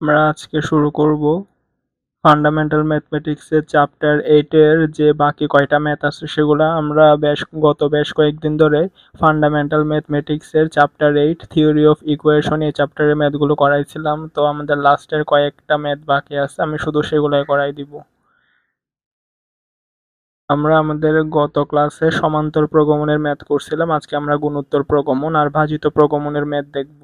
আমরা আজকে শুরু করব ফান্ডামেন্টাল ম্যাথমেটিক্সের চ্যাপ্টার এইটের যে বাকি কয়টা ম্যাথ আছে সেগুলো। আমরা বেশ, গত বেশ কয়েকদিন ধরে fundamental ম্যাথমেটিক্সের chapter eight theory of equation এই চ্যাপ্টারের ম্যাথগুলো করাইছিলাম। তো আমাদের লাস্টের কয়েকটা ম্যাথ বাকি আছে, আমি শুধু সেগুলোই করাই দিব। আমরা আমাদের গত ক্লাসে সমান্তর প্রগমনের ম্যাথ করছিলাম, আজকে আমরা গুণোত্তর প্রগমন আর ভাজিত প্রগমনের ম্যাথ দেখব।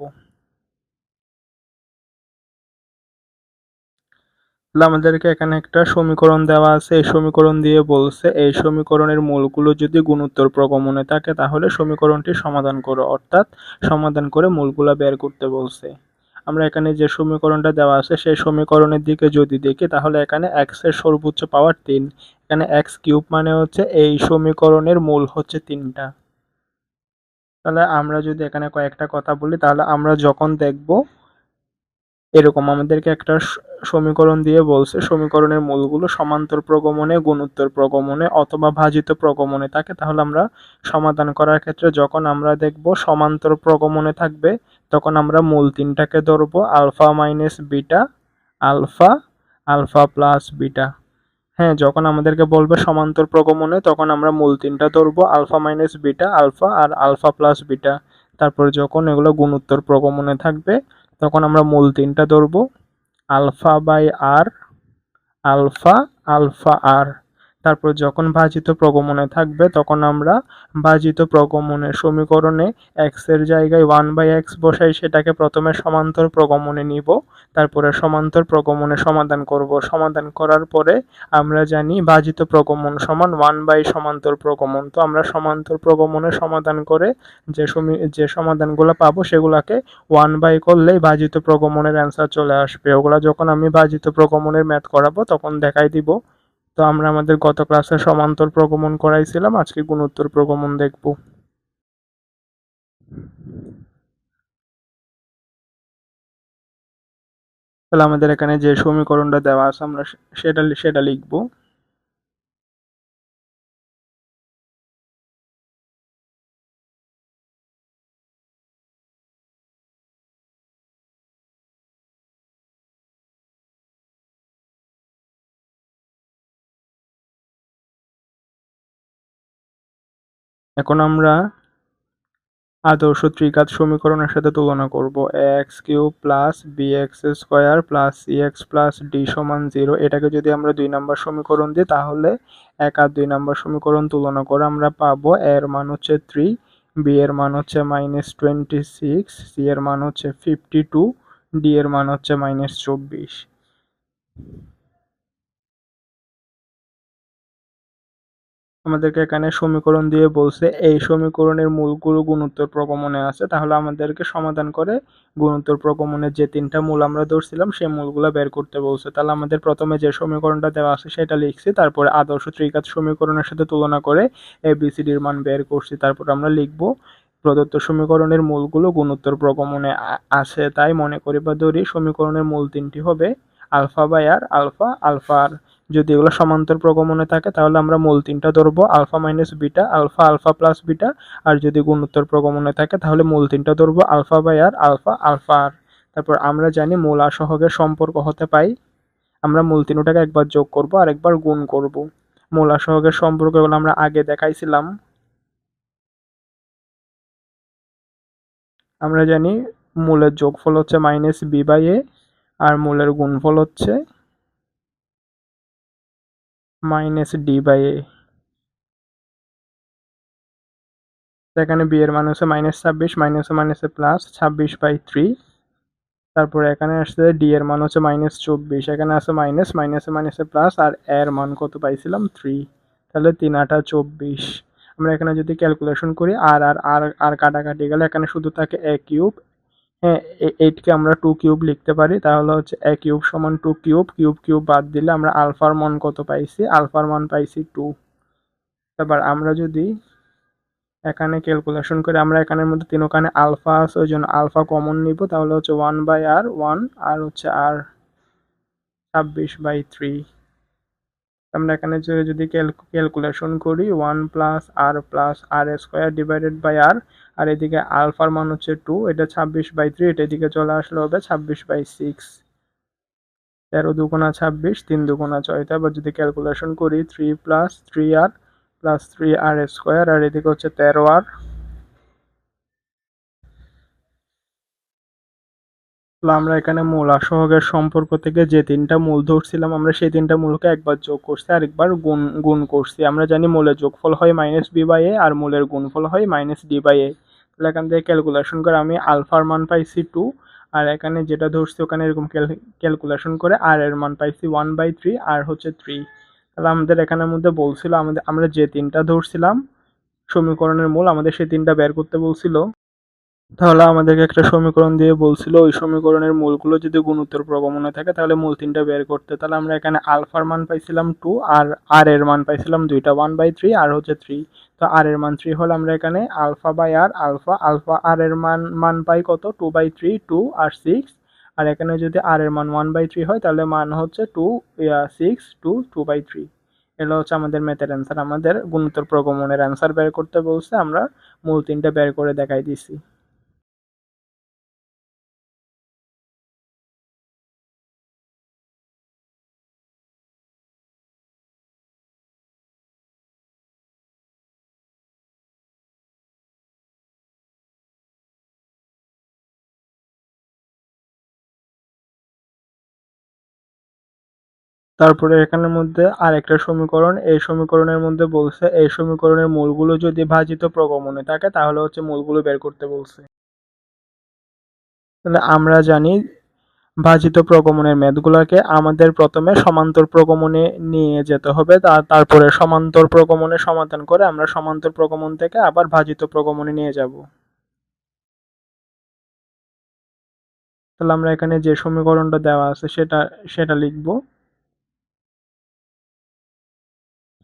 আমাদেরকে এখানে একটা সমীকরণ দেওয়া আছে। এই সমীকরণ দিয়ে বলছে, এই সমীকরণের মূলগুলো যদি গুণোত্তর প্রগমনে থাকে, তাহলে সমীকরণটি সমাধান করো। অর্থাৎ সমাধান করে মূলগুলো বের করতে বলছে। আমরা এখানে যে সমীকরণটা দেওয়া আছে, সেই সমীকরণের দিকে যদি দেখি, তাহলে এখানে এক্সের সর্বোচ্চ পাওয়ার তিন। এখানে এক্স কিউব মানে হচ্ছে এই সমীকরণের মূল হচ্ছে তিনটা। তাহলে আমরা যদি এখানে কয়েকটা কথা বলি, তাহলে আমরা যখন দেখব এরকম আমাদেরকে একটা সমীকরণ দিয়ে বলছে। সমীকরণের মূলগুলো সমান্তর প্রগমনে, গুণোত্তর প্রগমনে অথবা ভাজিত প্রগমনে থাকে। তাহলে আমরা সমাধান করার ক্ষেত্রে যখন আমরা দেখব সমান্তর প্রগমনে থাকবে, তখন আমরা মূল তিনটাকে ধরবো, alpha minus beta, alpha alpha plus beta. হ্যাঁ যখন আমাদেরকে বলবে সমান্তর প্রগমনে, তখন আমরা মূল তিনটা ধরবো, আলফা মাইনাস বিটা, আলফা আর আলফা প্লাস বিটা। তারপর যখন এগুলো গুণোত্তর প্রগমনে থাকবে তখন আমরা মূল তিনটা ধরবো। Alpha by r alpha alpha r. তারপর যখন ভাজিত প্রগমনে থাকবে, তখন আমরা ভাজিত প্রগমনের সমীকরণে এক্সের জায়গায় ওয়ান বাই এক্স বসাই, সেটাকে প্রথমে সমান্তর প্রগমনে নিব, তারপরে সমান্তর প্রগমনে সমাধান করব। সমাধান করার পরে আমরা জানি ভাজিত প্রগমন সমান ওয়ান বাই সমান্তর প্রগমন। তো আমরা সমান্তর প্রগমনে সমাধান করে যে সমী, যে সমাধানগুলো পাবো, সেগুলোকে ওয়ান বাই করলেই ভাজিত প্রগমনের অ্যান্সার চলে আসবে। ওগুলা যখন আমি ভাজিত প্রগমনের ম্যাথ করাবো, তখন দেখাই দিব তো আমরা আমাদের গত ক্লাসে সমান্তর প্রগমন করাইছিলাম, আজকে গুণোত্তর প্রগমন দেখব। তাহলে আমাদের এখানে যে সমীকরণটা দেওয়া আছে আমরা সেটা সেটা লিখব। এখন আমরা আদর্শ ত্রিঘাত সমীকরণের সাথে তুলনা করব। X cube plus b x square plus c x plus d সমান জিরো এটাকে যদি আমরা দুই নম্বর সমীকরণ দিই, তাহলে এক আর দুই নম্বর সমীকরণ তুলনা করে আমরা পাবো এর মান হচ্ছে থ্রি বি এর মান হচ্ছে মাইনাস টোয়েন্টি সিক্স সি এর মান হচ্ছে ফিফটি টু ডি এর মান হচ্ছে মাইনাস চব্বিশ। আমাদেরকে এখানে সমীকরণ দিয়ে বলছে, এই সমীকরণের মূলগুলো গুণোত্তর প্রগমনে আছে, তাহলে আমাদেরকে সমাধান করে গুণোত্তর প্রগমনের যে তিনটা মূল আমরা ধরছিলাম, সেই মূলগুলো বের করতে বলছে। তাহলে আমাদের প্রথমে যে সমীকরণটা দেওয়া আছে, সেটা লিখছি, তারপরে আদর্শ ত্রিঘাত সমীকরণের সাথে তুলনা করে এ বিসিডির মান বের করছি, তারপর আমরা লিখব, প্রদত্ত সমীকরণের মূলগুলো গুণোত্তর প্রগমনে আছে, তাই মনে করি বা ধরি সমীকরণের মূল তিনটি হবে alpha by r, alpha alpha r যদি এগুলো সমান্তর প্রগমনে থাকে, তাহলে আমরা মূল তিনটা ধরবো, alpha minus beta, alpha alpha plus beta, আর যদি গুণোত্তর প্রগমনে থাকে, তাহলে মূল তিনটা ধরবো, alpha by r alpha alpha r তারপর আমরা জানি মূল আসহকের সম্পর্ক হতে পাই। আমরা মূল তিনটাকে একবার যোগ করব, আর একবার গুণ করব। মূল আসহকের সম্পর্ক এগুলো আমরা আগে দেখাইছিলাম। আমরা জানি মূলের যোগফল হচ্ছে মাইনাস বি বাই এ আর মূলের গুণফল হচ্ছে মাইনাস ডি বাই এ এখানে বি এর মান হচ্ছে মাইনাস ছাব্বিশ মাইনাসে মাইনাসে প্লাস ছাব্বিশ বাই থ্রি তারপরে এখানে আসছে ডি এর মান হচ্ছে মাইনাস চব্বিশ, এখানে আছে মাইনাস মাইনাসে মাইনাসে প্লাস আর এর মান কত পাইছিলাম? থ্রি তাহলে তিন আটা চব্বিশ। আমরা এখানে যদি ক্যালকুলেশন করি আর আর আর আর কাটাকাটি গেলে এখানে শুধু থাকে এ কিউব হ্যাঁ এইটকে আমরা টু কিউব লিখতে পারি। তাহলে হচ্ছে এ কিউব সমান টু কিউব কিউব কিউব বাদ দিলে আমরা আলফার মান কত পাইছি? আলফার মান পাইছি টু এবার আমরা যদি এখানে ক্যালকুলেশন করে আমরা এখানের মধ্যে তিন ওখানে আলফা আছে, ওই জন্য আলফা কমন নিব। তাহলে হচ্ছে one by r one r হচ্ছে আর ছাব্বিশ বাই থ্রি আমরা এখানে যদি ক্যালকুলেশন করি one plus r plus r square divided by r আর এদিকে আলফার মান হচ্ছে টু এটা ছাব্বিশ বাই থ্রি এটা এদিকে চলে আসলে হবে ছাব্বিশ বাই সিক্স তেরো দুগুণা ছাব্বিশ, তিন দুগুণা ছয়। তারপর যদি ক্যালকুলেশন করি three plus three r plus three r square আর এদিকে হচ্ছে তেরো আর আমরা এখানে মূল সহগের সম্পর্ক থেকে যে তিনটা মূল ধরছিলাম, আমরা সেই তিনটা মূলকে একবার যোগ করছি, আরেকবার গুণ গুণ করছি। আমরা জানি মূলের যোগফল হয় মাইনাস বি বাই এ আর মূলের গুণফল হয় মাইনাস ডি বাই এ তাহলে এখান থেকে ক্যালকুলেশন করে আমি আলফার মান পাইছি টু আর এখানে যেটা ধরছি ওখানে এরকম ক্যালকুলেশন করে আর এর মান পাইছি ওয়ান বাই থ্রি আর হচ্ছে থ্রি তাহলে আমাদের এখানের মধ্যে বলছিল আমাদের, আমরা যে তিনটা ধরছিলাম, সমীকরণের মূল আমাদের সেই তিনটা বের করতে বলছিল। তাহলে আমাদেরকে একটা সমীকরণ দিয়ে বলছিল, ওই সমীকরণের মূলগুলো যদি গুণোত্তর প্রগমনে থাকে, তাহলে মূল তিনটা বের করতে। তাহলে আমরা এখানে আলফার মান পাইছিলাম টু আর আর এর মান পাইছিলাম দুইটা ওয়ান বাই থ্রি আর হচ্ছে থ্রি তো আর এর মান থ্রি হলে আমরা এখানে alpha by r alpha alpha r এর মান মান পাই কত? টু বাই থ্রি টু আর সিক্স আর এখানে যদি আর এর মান ওয়ান বাই থ্রি হয়, তাহলে মান হচ্ছে two six two two by three এগুলো হচ্ছে আমাদের ম্যাথের অ্যান্সার আমাদের গুণোত্তর প্রগমনের অ্যান্সার বের করতে বলছে, আমরা মূল তিনটা বের করে দেখাই দিছি। তারপরে এখানের মধ্যে আরেকটা সমীকরণ, এই সমীকরণের মধ্যে বলছে, এই সমীকরণের মূলগুলো যদি ভাজিত প্রগমনে থাকে, তাহলে হচ্ছে মূলগুলো বের করতে বলছে। তাহলে আমরা জানি ভাজিত প্রগমনের ম্যাথগুলোকে আমাদের প্রথমে সমান্তর প্রগমনে নিয়ে যেতে হবে তারপরে সমান্তর প্রগমনে সমাধান করে আমরা সমান্তর প্রগমন থেকে আবার ভাজিত প্রগমনে নিয়ে যাব। তাহলে আমরা এখানে যে সমীকরণটা দেওয়া আছে সেটা সেটা লিখব।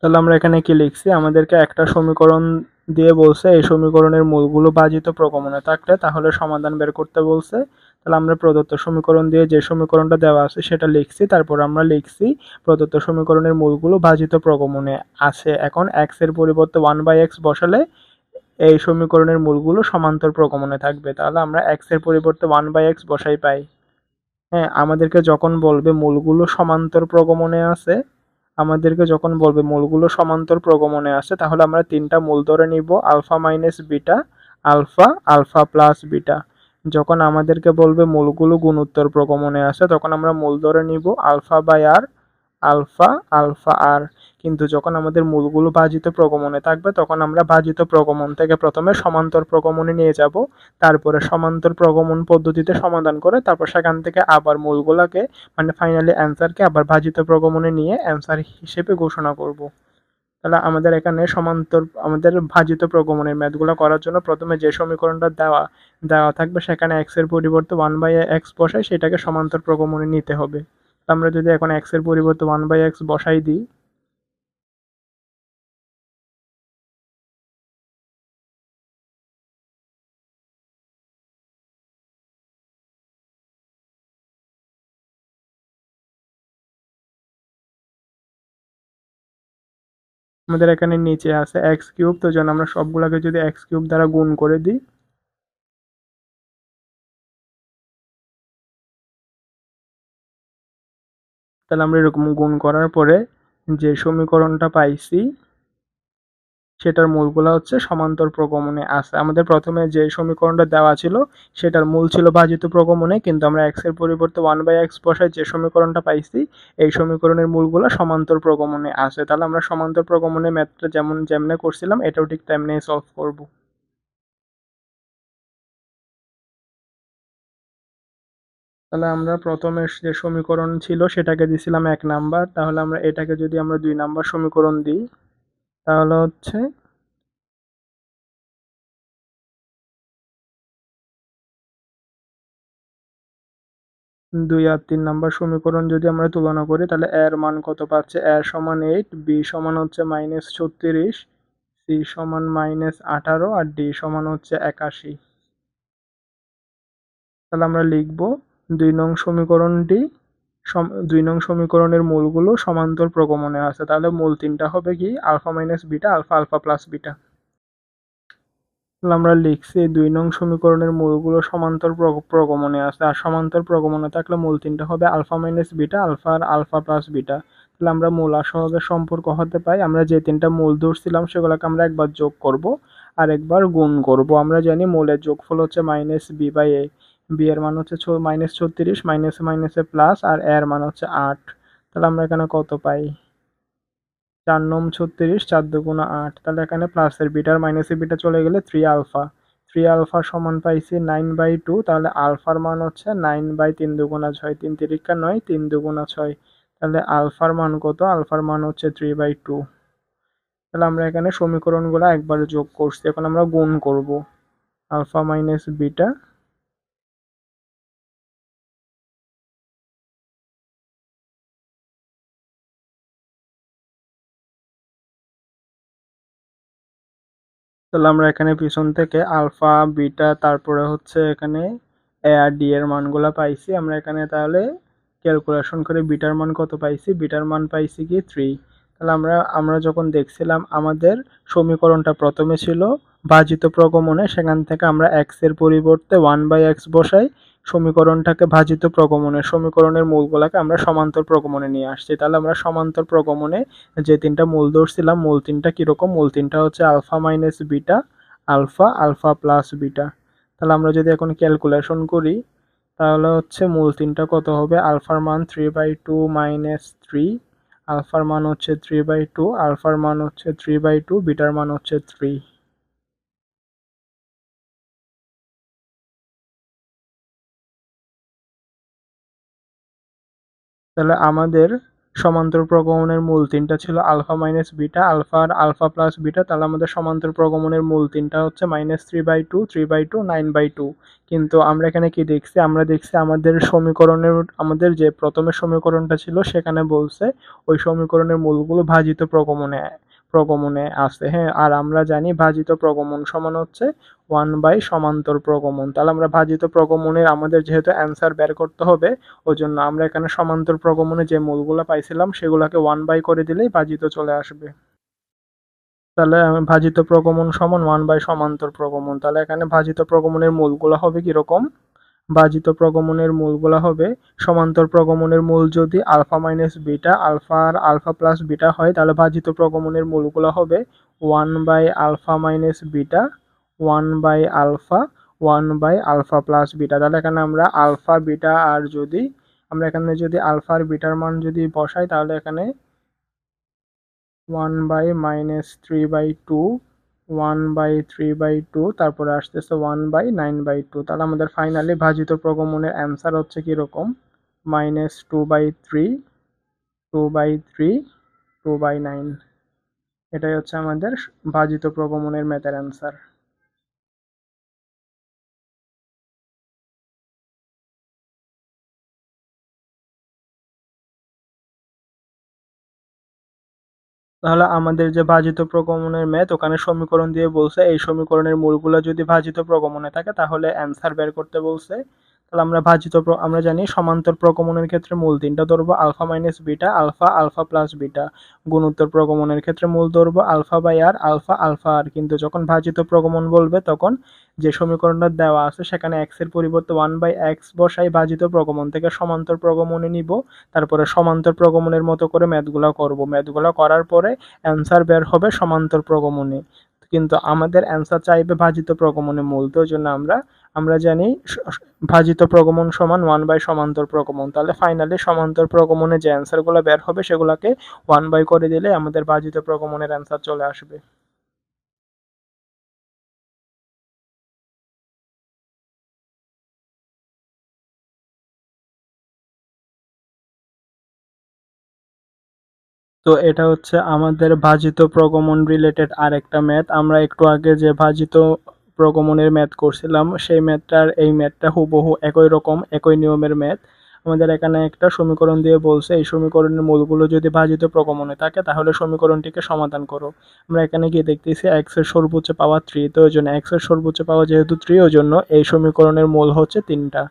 তাহলে আমরা এখানে কি লিখছি? আমাদেরকে একটা সমীকরণ দিয়ে বলছে, এই সমীকরণের মূলগুলো বাজিত প্রগমনে থাকলে তাহলে সমাধান বের করতে বলছে। তাহলে আমরা প্রদত্ত সমীকরণ দিয়ে যে সমীকরণটা দেওয়া আছে সেটা লিখছি, তারপর আমরা লিখছি প্রদত্ত সমীকরণের মূলগুলো ভাজিত প্রগমনে আছে। এখন এক্সের পরিবর্তে ওয়ান বাই এক্স বসালে এই সমীকরণের মূলগুলো সমান্তর প্রগমনে থাকবে। তাহলে আমরা এক্সের পরিবর্তে ওয়ান বাই এক্স বসাই পাই। হ্যাঁ আমাদেরকে যখন বলবে মূলগুলো সমান্তর প্রগমনে আছে আমাদেরকে যখন বলবে মূলগুলো সমান্তর প্রগমনে আসে তাহলে আমরা তিনটা মূল ধরে নিব, alpha minus beta, alpha alpha plus beta. যখন আমাদেরকে বলবে মূলগুলো গুণোত্তর প্রগমনে আসে তখন আমরা মূল ধরে নিব alpha by r, alpha alpha r. কিন্তু যখন আমাদের মূলগুলো ভাজিত প্রগমনে থাকবে, তখন আমরা ভাজিত প্রগমন থেকে প্রথমে সমান্তর প্রগমনে নিয়ে যাব, তারপরে সমান্তর প্রগমন পদ্ধতিতে সমাধান করে তারপর সেখান থেকে আবার মূলগুলোকে মানে ফাইনালি অ্যান্সারকে আবার ভাজিত প্রগমনে নিয়ে অ্যান্সার হিসেবে ঘোষণা করব। তাহলে আমাদের এখানে সমান্তর, আমাদের ভাজিত প্রগমনের ম্যাথগুলো করার জন্য প্রথমে যে সমীকরণটা দেওয়া দেওয়া থাকবে সেখানে এক্সের পরিবর্তে ওয়ান বাই এক্স বসাই, সেটাকে সমান্তর প্রগমনে নিতে হবে। আমরা যদি এখন এক্সের পরিবর্তে ওয়ান বাই এক্স বসাই দিই আমাদের এখানে নিচে আছে এক্স কিউব তো যেন আমরা সবগুলোকে যদি এক্স কিউব দ্বারা গুণ করে দিই। তাহলে আমরা এরকম গুণ করার পরে যে সমীকরণটা পাইছি সেটার মূলগুলো হচ্ছে সমান্তর প্রগমনে আছে। আমাদের প্রথমে যে সমীকরণটা দেওয়া ছিল, সেটার মূল ছিল ভাজিত প্রগমনে, কিন্তু আমরা এক্সের পরিবর্তে ওয়ান বাই এক্স বসায় যে সমীকরণটা পাইছি, এই সমীকরণের মূলগুলো সমান্তর প্রগমনে আছে। তাহলে আমরা সমান্তর প্রগমনে ম্যাথটা যেমন, যেমনে করছিলাম, এটাও ঠিক তেমনি সলভ করব। তাহলে আমরা প্রথমে যে সমীকরণ ছিল, সেটাকে দিছিলাম এক নাম্বার। তাহলে আমরা এটাকে যদি আমরা দুই নাম্বার সমীকরণ দিই তাহলে হচ্ছে দুই আর তিন নাম্বার সমীকরণ যদি আমরা তুলনা করি, তাহলে এর মান কত পাচ্ছে? এর সমান এইট বি সমান হচ্ছে মাইনাস ছত্রিশ, সি সমান মাইনাস আঠারো, আর ডি সমান হচ্ছে একাশি। তাহলে আমরা লিখব দুই নং সমীকরণটি দুই নং সমীকরণের মূলগুলো সমান্তর প্রগমনে আছে। তাহলে মূল তিনটা হবে কি? Alpha minus beta, alpha alpha plus beta. আমরা লিখছি দুই নং সমীকরণের মূলগুলো সমান্তর প্রগ- প্রগমনে আছে। আর সমান্তর প্রগমনে থাকলে মূল তিনটা হবে আলফা মাইনাস বিটা, আলফা আর আলফা প্লাস বিটা। তাহলে আমরা মূল আর সম্পর্ক হতে পাই। আমরা যে তিনটা মূল ধরছিলাম সেগুলোকে আমরা একবার যোগ করব আর একবার গুণ করব। আমরা জানি মূলের যোগফল হচ্ছে minus b by a. B এর মান হচ্ছে মাইনাস ছত্রিশ মাইনাসে মাইনাসে প্লাস আর এর মান হচ্ছে আট। তাহলে আমরা এখানে কত পাই? চার নম ছত্রিশ, চার দুগুণা আট। তাহলে এখানে প্লাসের বিটার মাইনাসের বিটা চলে গেলে থ্রি আলফা থ্রি আলফা সমান পাইছি নাইন বাই টু তাহলে আলফার মান হচ্ছে নাইন বাই তিন দুগুণা ছয়। তিন তিরিকা নয়, তিন দুগুণা ছয়। তাহলে আলফার মান কত? আলফার মান হচ্ছে থ্রি বাই টু তাহলে আমরা এখানে সমীকরণগুলো একবার যোগ করছি। এখন আমরা গুণ করব। আলফা মাইনাস বিটা তাহলে আমরা এখানে পিছন থেকে আলফা, বিটা, তারপরে হচ্ছে এখানে এ আর ডি এর মানগুলো পাইছি। আমরা এখানে তাহলে ক্যালকুলেশন করে বিটার মান কত পাইছি? বিটার মান পাইছি কি থ্রি তাহলে আমরা আমরা যখন দেখছিলাম আমাদের সমীকরণটা প্রথমে ছিল ভাজিত প্রগমনে, সেখান থেকে আমরা এক্সের পরিবর্তে ওয়ান বাই এক্স বসাই। সমীকরণটাকে ভাজিত প্রগমনে, সমীকরণের মূলগুলাকে আমরা সমান্তর প্রগমনে নিয়ে আসছি। তাহলে আমরা সমান্তর প্রগমনে যে তিনটা মূল ধরছিলাম, মূল তিনটা কীরকম? মূল তিনটা হচ্ছে alpha minus beta, alpha alpha plus beta. তাহলে আমরা যদি এখন ক্যালকুলেশন করি, তাহলে হচ্ছে মূল তিনটা কত হবে? আলফার মান three by two minus three আলফার মান হচ্ছে থ্রি বাই টু আলফার মান হচ্ছে থ্রি বাই টু বিটার মান হচ্ছে থ্রি তাহলে আমাদের সমান্তর প্রগমনের মূল তিনটা ছিল আলফা মাইনাস বিটা, আলফা আর আলফা প্লাস বিটা, তাহলে আমাদের সমান্তর প্রগমনের মূল তিনটা হচ্ছে minus three by two three by two nine by two কিন্তু আমরা এখানে কি দেখছি? আমরা দেখছি আমাদের সমীকরণের, আমাদের যে প্রথমে সমীকরণটা ছিল সেখানে বলছে ওই সমীকরণের মূলগুলো ভাজিত প্রগমনে। প্রগমনে আছে হ্যাঁ আর আমরা জানি ভাজিত প্রগমন সমান হচ্ছে ওয়ান বাই সমান্তর প্রগমন। তাহলে আমরা ভাজিত প্রগমনের আমাদের যেহেতু অ্যান্সার বের করতে হবে ওই জন্য আমরা এখানে সমান্তর প্রগমনে যে মূলগুলো পাইছিলাম, সেগুলোকে ওয়ান বাই করে দিলেই ভাজিত চলে আসবে। তাহলে ভাজিত প্রগমন সমান ওয়ান বাই সমান্তর প্রগমন। তাহলে এখানে ভাজিত প্রগমনের মূলগুলো হবে কীরকম? ভাজিত প্রগমনের মূলগুলো হবে। সমান্তর প্রগমনের মূল যদি আলফা মাইনাস বিটা আলফা আর আলফা প্লাস বিটা হয়, তাহলে ভাজিত প্রগমনের মূলগুলো হবে one by alpha minus beta one by alpha one by alpha plus beta তাহলে এখানে আমরা আলফা বিটা আর যদি, আমরা এখানে যদি আলফা আর বিটার মান যদি বসাই, তাহলে এখানে one by minus three by two one by three by two তারপরে আসতেছে one by nine by two তাহলে আমাদের ফাইনালি ভাজিত প্রগমনের অ্যান্সার হচ্ছে কীরকম? Minus two by three two by three two by nine এটাই হচ্ছে আমাদের ভাজিত প্রগমনের ম্যাথের অ্যান্সার তাহলে আমাদের যে ভাজিত প্রগমনের ম্যাথ, ওখানে সমীকরণ দিয়ে বলছে, এই সমীকরণের মূলগুলো যদি ভাজিত প্রগমনে থাকে, তাহলে অ্যান্সার বের করতে বলছে তাহলে আমরা ভাজিত আমরা জানি সমান্তর প্রগমনের ক্ষেত্রে মূল তিনটা ধরবো alpha minus beta, alpha alpha plus beta. গুণোত্তর প্রগমনের ক্ষেত্রে মূল ধরবো alpha by r alpha alpha r কিন্তু যখন ভাজিত প্রগমন বলবে, তখন যে সমীকরণটা দেওয়া আছে, সেখানে এক্সের পরিবর্তে ওয়ান বাই এক্স বসাই ভাজিত প্রগমন থেকে সমান্তর প্রগমনে নিব। তারপরে সমান্তর প্রগমনের মতো করে ম্যাথগুলো করব। ম্যাথগুলো করার পরে অ্যান্সার বের হবে সমান্তর প্রগমনে। কিন্তু আমাদের অ্যান্সার চাইবে ভাজিত প্রগমনে মূল। তো জন্য আমরা আমরা জানি ভাজিত প্রগমন সমান ওয়ান বাই সমান্তর প্রগমন। তাহলে ফাইনালি সমান্তর প্রগমনে যে অ্যান্সারগুলো বের হবে সেগুলোকে ওয়ান বাই করে দিলে আমাদের ভাজিত প্রগমনের অ্যান্সার চলে আসবে। তো এটা হচ্ছে আমাদের ভাজিত প্রগমন রিলেটেড আরেকটা ম্যাথ। আমরা একটু আগে যে ভাজিত প্রগমনের ম্যাথ করছিলাম, সেই ম্যাথটার, এই ম্যাথটা হুবহু একই রকম, একই নিয়মের ম্যাথ। আমাদের এখানে একটা সমীকরণ দিয়ে বলছে, এই সমীকরণের মূলগুলো যদি ভাজিত প্রগমনে থাকে, তাহলে সমীকরণটিকে সমাধান করো। আমরা এখানে গিয়ে দেখতেছি এক্সের সর্বোচ্চ পাওয়া থ্রি তো ওই জন্য এক্সের সর্বোচ্চ পাওয়া যেহেতু থ্রি ওই জন্য এই সমীকরণের মূল হচ্ছে তিনটা।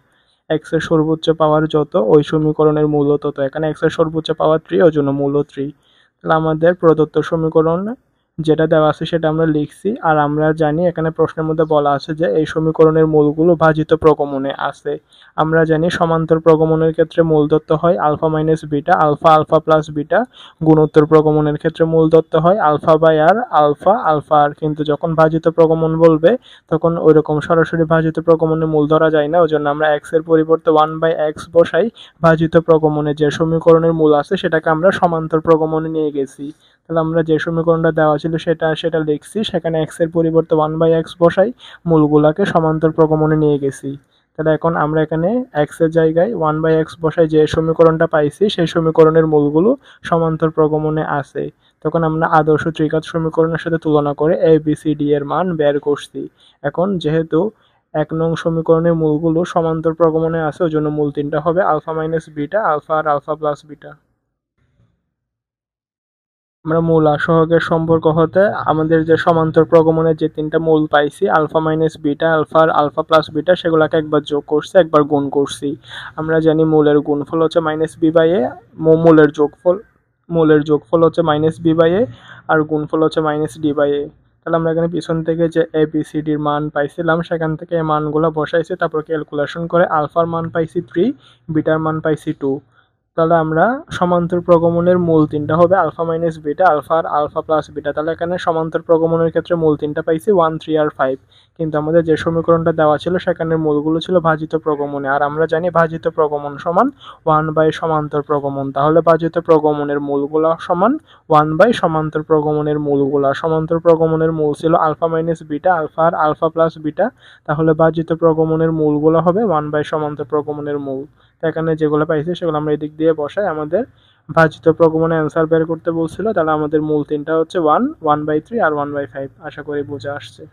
এক্সের সর্বোচ্চ পাওয়ার যত, ওই সমীকরণের মূল তত এখানে এক্সের সর্বোচ্চ পাওয়ার থ্রি ওই জন্য মূল থ্রি আমাদের প্রদত্ত সমীকরণ যেটা দেওয়া আছে সেটা আমরা লিখছি। আর আমরা জানি এখানে প্রশ্নের মধ্যে বলা আছে যে এই সমীকরণের মূলগুলো ভাজিত প্রগমনে আছে। আমরা জানি সমান্তর প্রগমনের ক্ষেত্রে মূল দত্ত হয় alpha minus beta, alpha alpha plus beta গুণোত্তর প্রগমনের ক্ষেত্রে মূল দত্ত হয় alpha by r, alpha alpha r. কিন্তু যখন ভাজিত প্রগমন বলবে, তখন ওই রকম সরাসরি ভাজিত প্রগমনে মূল ধরা যায় না। ওই জন্য আমরা এক্সের পরিবর্তে ওয়ান বাই এক্স বসাই ভাজিত প্রগমনে। যে সমীকরণের মূল আছে সেটাকে আমরা সমান্তর প্রগমনে নিয়ে গেছি। তাহলে আমরা যে সমীকরণটা দেওয়া ছিল সেটা সেটা লিখছি সেখানে এক্সের পরিবর্তে ওয়ান বাই এক্স বসাই, মূলগুলাকে সমান্তর প্রগমনে নিয়ে গেছি। তাহলে এখন আমরা এখানে এক্সের জায়গায় ওয়ান বাই এক্স বসাই, যে সমীকরণটা পাইছি, সেই সমীকরণের মূলগুলো সমান্তর প্রগমনে আছে তখন আমরা আদর্শ ত্রিঘাত সমীকরণের সাথে তুলনা করে এ বি সি ডি এর মান বের করছি। এখন যেহেতু এক নং সমীকরণের মূলগুলো সমান্তর প্রগমনে আছে ওই জন্য মূল তিনটা হবে আলফা মাইনাস বিটা, আলফা আর আলফা প্লাস বিটা। আমরা মূল আর সহগের সম্পর্ক হতে আমাদের যে সমান্তর প্রগমনের যে তিনটা মূল পাইছি, আলফা মাইনাস বিটা, আলফা আর আলফা প্লাস বিটা, সেগুলোকে একবার যোগ করছি, একবার গুণ করছি। আমরা জানি মূলের গুণফল হচ্ছে মাইনাস বি বাই এ মূলের যোগফল মূলের যোগফল হচ্ছে মাইনাস বি বাই এ, আর গুণফল হচ্ছে মাইনাস ডি বাই এ। তাহলে আমরা এখানে পিছন থেকে যে এ বি সি ডির মান পাইছিলাম, সেখান থেকে এই মানগুলো বসাইছি, তারপর ক্যালকুলেশন করে আলফার মান পাইছি থ্রি বিটার মান পাইছি টু তাহলে আমরা সমান্তর প্রগমনের মূল তিনটা হবে আলফা মাইনাস বিটা, আলফা আর আলফা প্লাস বিটা। তাহলে এখানে সমান্তর প্রগমনের ক্ষেত্রে মূল তিনটা পাইছি ওয়ান থ্রি আর ফাইভ কিন্তু আমাদের যে সমীকরণটা দেওয়া ছিল সেখানে মূলগুলো ছিল ভাজিত প্রগমনে। আর আমরা জানি ভাজিত প্রগমন সমান ওয়ান বাই সমান্তর প্রগমন। তাহলে ভাজিত প্রগমনের মূলগুলা সমান ওয়ান বাই সমান্তর প্রগমনের মূলগুলা। সমান্তর প্রগমনের মূল ছিল আলফা মাইনাস বিটা, আলফা আর আলফা প্লাস বিটা। তাহলে ভাজিত প্রগমনের মূলগুলো হবে ওয়ান বাই সমান্তর প্রগমনের মূল। এখানে যেগুলো পাইছি সেগুলো আমরা এদিক দিয়ে বসাই। আমাদের ভাজিত প্রগমনে অ্যান্সার বের করতে বলছিল। তাহলে আমাদের মূল তিনটা হচ্ছে ওয়ান ওয়ান বাই থ্রি আর ওয়ান বাই ফাইভ আশা করি বোঝা আসছে।